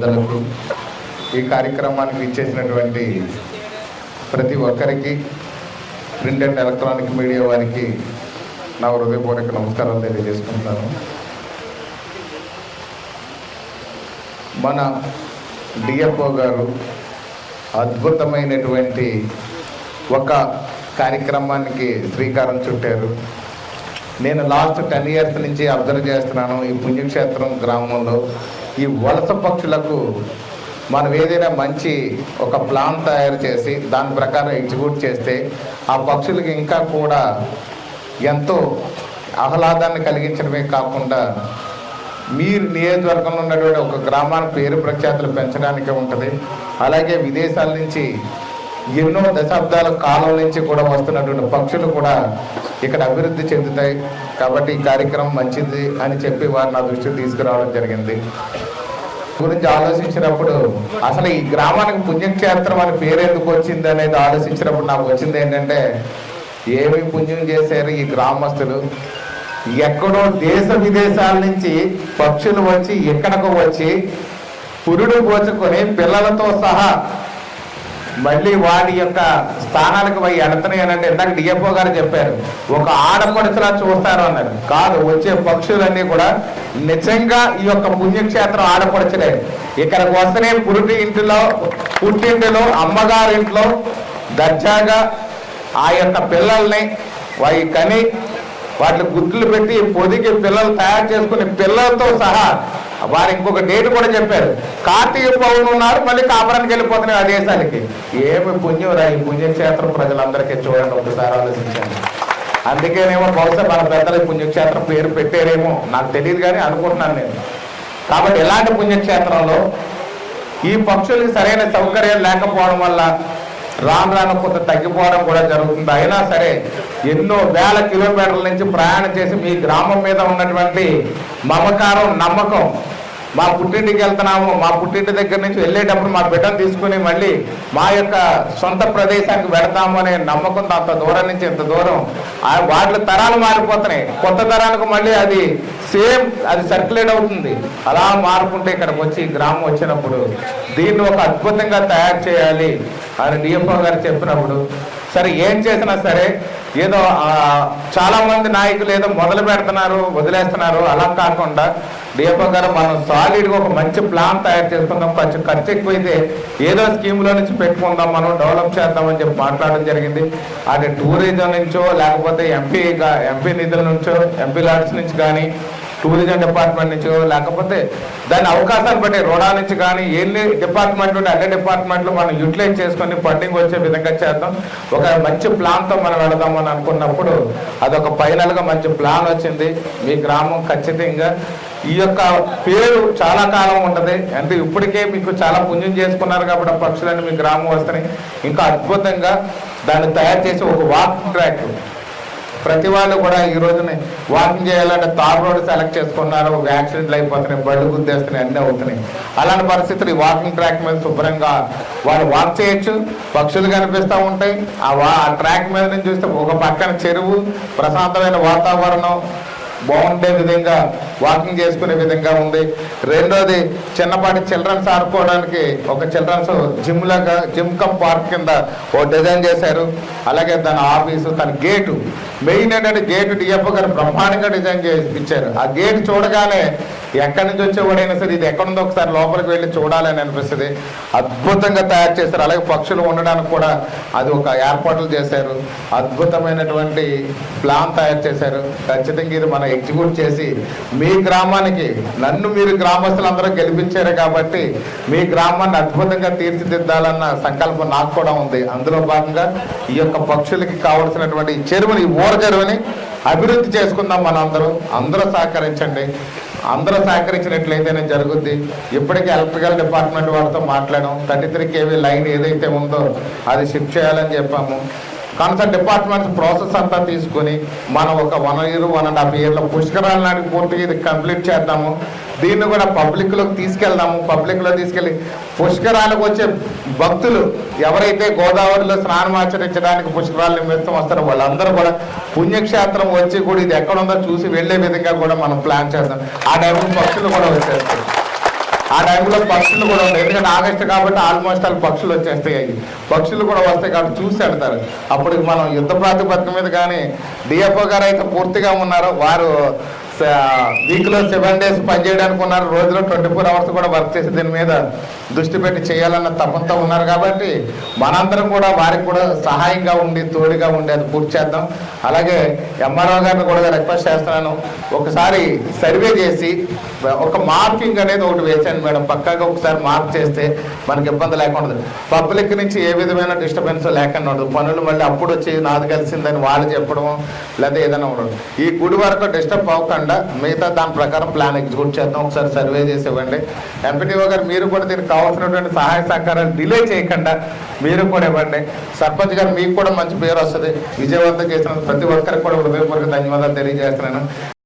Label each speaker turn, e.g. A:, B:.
A: పెద్దలకు ఈ కార్యక్రమానికి ఇచ్చేసినటువంటి ప్రతి ఒక్కరికి ప్రింట్ అండ్ ఎలక్ట్రానిక్ మీడియా వారికి నా హృదయపూర్వక నమస్కారాలు తెలియజేసుకుంటాను మన డిఎఫ్ఓ గారు అద్భుతమైనటువంటి ఒక కార్యక్రమానికి శ్రీకారం చుట్టారు. నేను లాస్ట్ టెన్ ఇయర్స్ నుంచి అబ్జర్వ్ చేస్తున్నాను ఈ పుణ్యక్షేత్రం గ్రామంలో. ఈ వలస పక్షులకు మనం ఏదైనా మంచి ఒక ప్లాన్ తయారు చేసి దాని ప్రకారం ఎగ్జిక్యూట్ చేస్తే ఆ పక్షులకి ఇంకా కూడా ఎంతో ఆహ్లాదాన్ని కలిగించడమే కాకుండా మీరు నియోజకవర్గంలో ఉన్నటువంటి ఒక గ్రామానికి పేరు ప్రఖ్యాతులు పెంచడానికి ఉంటుంది. అలాగే విదేశాల నుంచి ఎన్నో దశాబ్దాల కాలం నుంచి కూడా వస్తున్నటువంటి పక్షులు కూడా ఇక్కడ అభివృద్ధి చెందుతాయి. కాబట్టి ఈ కార్యక్రమం మంచిది అని చెప్పి వారు నా దృష్టికి తీసుకురావడం జరిగింది. గురించి ఆలోచించినప్పుడు అసలు ఈ గ్రామానికి పుణ్యక్షేత్రం అని పేరు ఎందుకు వచ్చింది అనేది ఆలోచించినప్పుడు నాకు వచ్చింది ఏంటంటే ఏమి పుణ్యం చేశారు ఈ గ్రామస్తులు? ఎక్కడో దేశ విదేశాల నుంచి పక్షులు వచ్చి ఎక్కడికో వచ్చి పురుడు పోచుకొని పిల్లలతో సహా మళ్ళీ వాటి యొక్క స్థానాలకు పోయి ఎడతన్నాయి అని అంటే ఇందాక డిఎఫ్ఓ గారు చెప్పారు. ఒక ఆడపడుచులా చూస్తారు అన్నారు కాదు వచ్చే పక్షులన్నీ కూడా నిజంగా ఈ యొక్క పుణ్యక్షేత్రం ఆడపడుచులే. ఇక్కడికి వస్తేనే పురుటి ఇంటిలో పుట్టింటిలో అమ్మగారింట్లో దర్జాగా ఆ యొక్క పిల్లల్ని వారి కని వాటిని గుడ్లు పెట్టి పొదిగి పిల్లలు తయారు చేసుకుని పిల్లలతో సహా వారు ఇంకొక డేట్ కూడా చెప్పారు. కార్తీక పౌర్ణమి ఉన్నారు మళ్ళీ కాపురానికి వెళ్ళిపోతున్నాయి ఆ దేశానికి. ఏమి పుణ్యం రా ఈ పుణ్యక్షేత్రం ప్రజలందరికీ చూడండి ఒకసారి ఆలోచించండి. అందుకేనేమో బహుశా మన పెద్దల పుణ్యక్షేత్రం పేరు పెట్టారేమో. నాకు తెలియదు కానీ అనుకుంటున్నాను నేను. కాబట్టి ఇలాంటి పుణ్యక్షేత్రంలో ఈ పక్షులకి సరైన సౌకర్యాలు లేకపోవడం వల్ల రాను రాను కొంత తగ్గిపోవడం కూడా జరుగుతుంది. అయినా సరే ఎన్నో వేల కిలోమీటర్ల నుంచి ప్రయాణం చేసి మీ గ్రామం మీద ఉన్నటువంటి మమకారం నమ్మకం మా పుట్టింటికి వెళ్తున్నాము. మా పుట్టింటి దగ్గర నుంచి వెళ్ళేటప్పుడు మా బిడ్డను తీసుకుని మళ్ళీ మా యొక్క సొంత ప్రదేశానికి వెడతాము అనే నమ్మకంతో అంత దూరం నుంచి ఇంత దూరం. ఆ వాటి తరాలు మారిపోతున్నాయి. కొత్త తరానికి మళ్ళీ అది సేమ్ అది సర్క్యులేట్ అవుతుంది. అలా మారుకుంటే ఇక్కడికి వచ్చి గ్రామం వచ్చినప్పుడు దీన్ని ఒక అద్భుతంగా తయారు చేయాలి అని డిఎఫ్ఓ గారు చెప్పినప్పుడు సరే ఏం చేసినా సరే ఏదో చాలామంది చాలా మంది నాయకులు ఏదో మొదలు పెడుతున్నారు వదిలేస్తున్నారు. అలా కాకుండా డిఎఫ్ఓ గారు మనం సాలిడ్గా ఒక మంచి ప్లాన్ తయారు చేసుకుందాం. కొంచెం ఖర్చు ఎక్కువైతే ఏదో స్కీమ్లో నుంచి పెట్టుకుందాం మనం డెవలప్ చేద్దామని చెప్పి మాట్లాడడం జరిగింది. అది టూరిజం నుంచో లేకపోతే ఎంపీ ఎంపీ నిధుల నుంచో ఎంపీ లాడ్స్ నుంచి కానీ టూరిజం డిపార్ట్మెంట్ నుంచి లేకపోతే దాని అవకాశాలు బట్టి రుణా నుంచి కానీ ఎన్ని డిపార్ట్మెంట్ ఉంటే అన్ని డిపార్ట్మెంట్లు మనం యూటిలైజ్ చేసుకొని ఫండింగ్ వచ్చే విధంగా చేద్దాం. ఒక మంచి ప్లాన్తో మనం వెళదాం అని అనుకున్నప్పుడు అదొక ఫైనల్గా మంచి ప్లాన్ వచ్చింది. మీ గ్రామం ఖచ్చితంగా ఈ యొక్క పేరు చాలా కాలం ఉంటుంది. అంటే ఇప్పటికే మీకు చాలా పుణ్యం చేసుకున్నారు కాబట్టి ఆ పక్షులన్నీ మీ గ్రామం వస్తున్నాయి ఇంకా అద్భుతంగా దాన్ని తయారు చేసి ఒక వాకింగ్ ట్రాక్ ప్రతి వాళ్ళు కూడా ఈ రోజున వాకింగ్ చేయాలంటే తార్ రోడ్ సెలెక్ట్ చేసుకున్నారు. ఒక యాక్సిడెంట్లు అయిపోతున్నాయి బళ్ళు గుద్దేస్తున్నాయి అన్నీ అవుతున్నాయి. అలాంటి పరిస్థితులు ఈ వాకింగ్ ట్రాక్ మీద శుభ్రంగా వాళ్ళు వాక్ చేయొచ్చు. పక్షులు కనిపిస్తూ ఉంటాయి. ఆ వా ఆ ట్రాక్ మీద నుంచి చూస్తే ఒక పక్కన చెరువు ప్రశాంతమైన వాతావరణం బాగుండే విధంగా వాకింగ్ చేసుకునే విధంగా ఉంది. రెండోది చిన్నపాటి చిల్డ్రన్స్ ఆడుకోవడానికి ఒక చిల్డ్రన్స్ జిమ్ లాగా జిమ్ కమ్ పార్క్ కింద ఓ డిజైన్ చేశారు. అలాగే దాని ఆఫీసు తన గేటు మెయిన్ ఏంటంటే గేటు డిఎఫ్ గారు బ్రహ్మాండంగా డిజైన్ చేసి ఇచ్చారు. ఆ గేట్ చూడగానే ఎక్కడి నుంచి వచ్చేవాడైనా సరే ఇది ఎక్కడుందో ఒకసారి లోపలికి వెళ్ళి చూడాలని అనిపిస్తుంది. అద్భుతంగా తయారు చేశారు. అలాగే పక్షులు ఉండడానికి కూడా అది ఒక ఏర్పాట్లు చేశారు. అద్భుతమైనటువంటి ప్లాన్ తయారు చేశారు. ఖచ్చితంగా ఇది మన ఎగ్జిక్యూట్ చేసి మీ గ్రామానికి నన్ను మీరు గ్రామస్తులందరూ గెలిపించారు కాబట్టి మీ గ్రామాన్ని అద్భుతంగా తీర్చిదిద్దాలన్న సంకల్పం నాకు కూడా ఉంది. అందులో భాగంగా ఈ యొక్క పక్షులకి కావలసినటువంటి చెరువుని ఊర చెరువుని అభివృద్ధి చేసుకుందాం మనం అందరూ అందరూ సహకరించండి. అందరూ సహకరించినట్లయితేనే జరుగుద్ది. ఇప్పటికే ఎలక్ట్రికల్ డిపార్ట్మెంట్ వాళ్ళతో మాట్లాడడం థర్టీ త్రీ కేవీ లైన్ ఏదైతే ఉందో అది షిఫ్ట్ చేయాలని చెప్పాము. కన్సర్న్ డిపార్ట్మెంట్ ప్రాసెస్ అంతా తీసుకుని మనం ఒక one year one and half ఇయర్లో పుష్కరాల నాటికి పూర్తిగా ఇది కంప్లీట్ చేద్దాము. దీన్ని కూడా పబ్లిక్లోకి తీసుకెళ్దాము. పబ్లిక్లో తీసుకెళ్ళి పుష్కరాలకు వచ్చే భక్తులు ఎవరైతే గోదావరిలో స్నానం ఆచరించడానికి పుష్కరాల నిమిత్తం వస్తారో వాళ్ళందరూ కూడా పుణ్యక్షేత్రం వచ్చి కూడా ఇది ఎక్కడ ఉందో చూసి వెళ్ళే విధంగా కూడా మనం ప్లాన్ చేద్దాం. ఆ టైంలో భక్తులు కూడా వచ్చేస్తారు. ఆ టైంలో పక్షులు కూడా ఉంటాయి ఎందుకంటే ఆగస్టు కాబట్టి ఆల్మోస్ట్ వాళ్ళు పక్షులు వచ్చేస్తాయి. పక్షులు కూడా వస్తాయి కాబట్టి చూసి పెడతారు అప్పుడు మనం యుద్ధ ప్రాతిపదిక మీద కానీ డిఎఫ్ఓ గారు అయితే పూర్తిగా ఉన్నారు. వారు వీక్లో సెవెన్ డేస్ పనిచేయడానికి ఉన్నారు రోజులో ట్వంటీ ఫోర్ అవర్స్ కూడా వర్క్ చేసి దీని మీద దృష్టి పెట్టి చేయాలన్న తపంతో ఉన్నారు కాబట్టి మనందరం కూడా వారికి కూడా సహాయంగా ఉండి తోడుగా ఉండి అది పూర్తి చేద్దాం. అలాగే ఎంఆర్ఓ గారిని కూడా రిక్వెస్ట్ చేస్తున్నాను. ఒకసారి సర్వే చేసి ఒక మార్కింగ్ అనేది ఒకటి వేసాను మేడం. పక్కాగా ఒకసారి మార్క్ చేస్తే మనకి ఇబ్బంది లేకుండా పబ్లిక్ నుంచి ఏ విధమైన డిస్టర్బెన్స్ లేకుండా ఉండదు. పనులు మళ్ళీ అప్పుడు వచ్చి నాది కలిసిందని వాళ్ళు చెప్పడం లేదా ఏదైనా ఉండదు. ఈ గుడి వరకు డిస్టర్బ్ అవ్వకుండా మిగతా దాని ప్రకారం ప్లాన్ ఎగ్జిక్యూట్ చేద్దాం. ఒకసారి సర్వే చేసి ఇవ్వండి. ఎంపీటీఓ గారు మీరు కూడా దీనికి కావాల్సినటువంటి సహాయ సహకారాలు డిలే చేయకుండా మీరు కూడా ఇవ్వండి. సర్పంచ్ గారు మీకు కూడా మంచి పేరు వస్తుంది. విజయవంతం చేసిన ప్రతి ఒక్కరికి కూడా హృదయపూర్వక ధన్యవాదాలు తెలియజేస్తున్నాను.